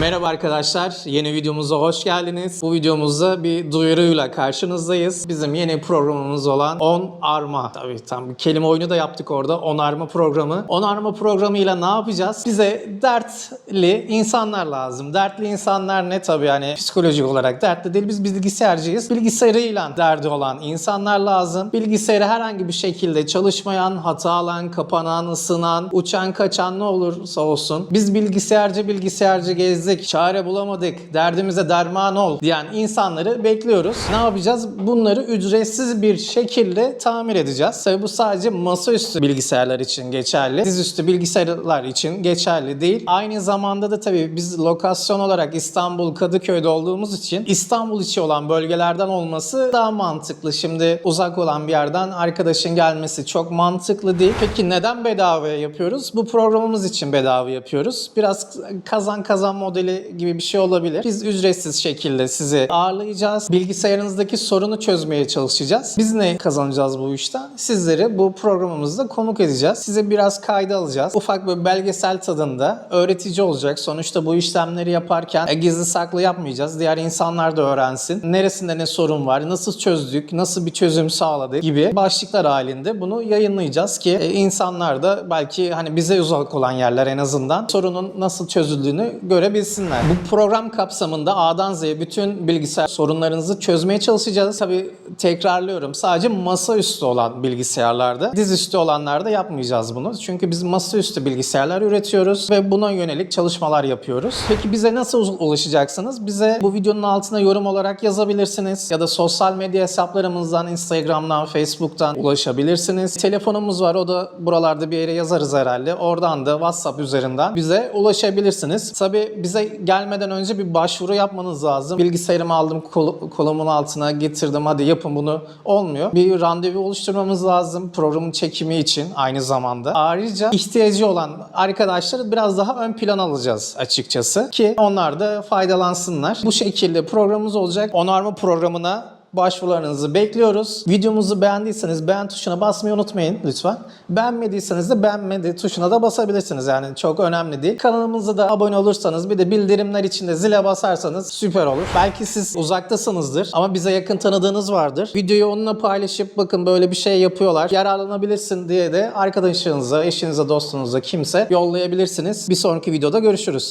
Merhaba arkadaşlar, yeni videomuza hoş geldiniz. Bu videomuzda bir duyuruyla karşınızdayız. Bizim yeni programımız olan On Arma. Tabii tam bir kelime oyunu da yaptık orada. On Arma programı. On Arma programıyla ne yapacağız? Bize dertli insanlar lazım. Dertli insanlar ne tabii hani psikolojik olarak dertli değil. Biz bilgisayarcıyız. Bilgisayarıyla derdi olan insanlar lazım. Bilgisayarı herhangi bir şekilde çalışmayan, hatalan, kapanan, ısınan, uçan, kaçan ne olursa olsun. Biz bilgisayarcı bilgisayarcı gezdik, çare bulamadık, derdimize derman ol diyen insanları bekliyoruz. Ne yapacağız? Bunları ücretsiz bir şekilde tamir edeceğiz. Tabii bu sadece masaüstü bilgisayarlar için geçerli. Dizüstü bilgisayarlar için geçerli değil. Aynı zamanda da tabii biz lokasyon olarak İstanbul Kadıköy'de olduğumuz için İstanbul içi olan bölgelerden olması daha mantıklı. Şimdi uzak olan bir yerden arkadaşın gelmesi çok mantıklı değil. Peki neden bedava yapıyoruz? Bu programımız için bedava yapıyoruz. Biraz kazan kazan modeli gibi bir şey olabilir. Biz ücretsiz şekilde sizi ağırlayacağız. Bilgisayarınızdaki sorunu çözmeye çalışacağız. Biz ne kazanacağız bu işten? Sizleri bu programımızda konuk edeceğiz. Size biraz kayda alacağız. Ufak bir belgesel tadında öğretici olacak. Sonuçta bu işlemleri yaparken e, gizli saklı yapmayacağız. Diğer insanlar da öğrensin. Neresinde ne sorun var, nasıl çözdük, nasıl bir çözüm sağladık gibi başlıklar halinde bunu yayınlayacağız ki e, insanlar da belki hani bize uzak olan yerler en azından sorunun nasıl çözüldüğünü görebilsinler. Bu program kapsamında A'dan Z'ye bütün bilgisayar sorunlarınızı çözmeye çalışacağız. Tabii tekrarlıyorum sadece masaüstü olan bilgisayarlarda, dizüstü olanlarda yapmayacağız bunu. Çünkü biz masaüstü bilgisayarlar üretiyoruz ve buna yönelik çalışmalar yapıyoruz. Peki bize nasıl ulaşacaksınız? Bize bu videonun altına yorum olarak yazabilirsiniz ya da sosyal medya hesaplarımızdan Instagram'dan, Facebook'tan ulaşabilirsiniz. Telefonumuz var o da buralarda bir yere yazarız herhalde. Oradan da WhatsApp üzerinden bize ulaşabilirsiniz. Tabii bize gelmeden önce bir başvuru yapmanız lazım. Bilgisayarımı aldım kol- kolumun altına getirdim hadi yapın bunu olmuyor. Bir randevu oluşturmamız lazım programın çekimi için aynı zamanda. Ayrıca ihtiyacı olan arkadaşları biraz daha ön plan alacağız açıkçası ki onlar da faydalansınlar. Bu şekilde programımız olacak. Onarma programına başvurularınızı bekliyoruz. Videomuzu beğendiyseniz beğen tuşuna basmayı unutmayın lütfen. Beğenmediyseniz de beğenmedi tuşuna da basabilirsiniz. Yani çok önemli değil. Kanalımıza da abone olursanız bir de bildirimler için de zile basarsanız süper olur. Belki siz uzaktasınızdır ama bize yakın tanıdığınız vardır. Videoyu onunla paylaşıp bakın böyle bir şey yapıyorlar. Yararlanabilirsin diye de arkadaşınıza, eşinize, dostunuza kimse yollayabilirsiniz. Bir sonraki videoda görüşürüz.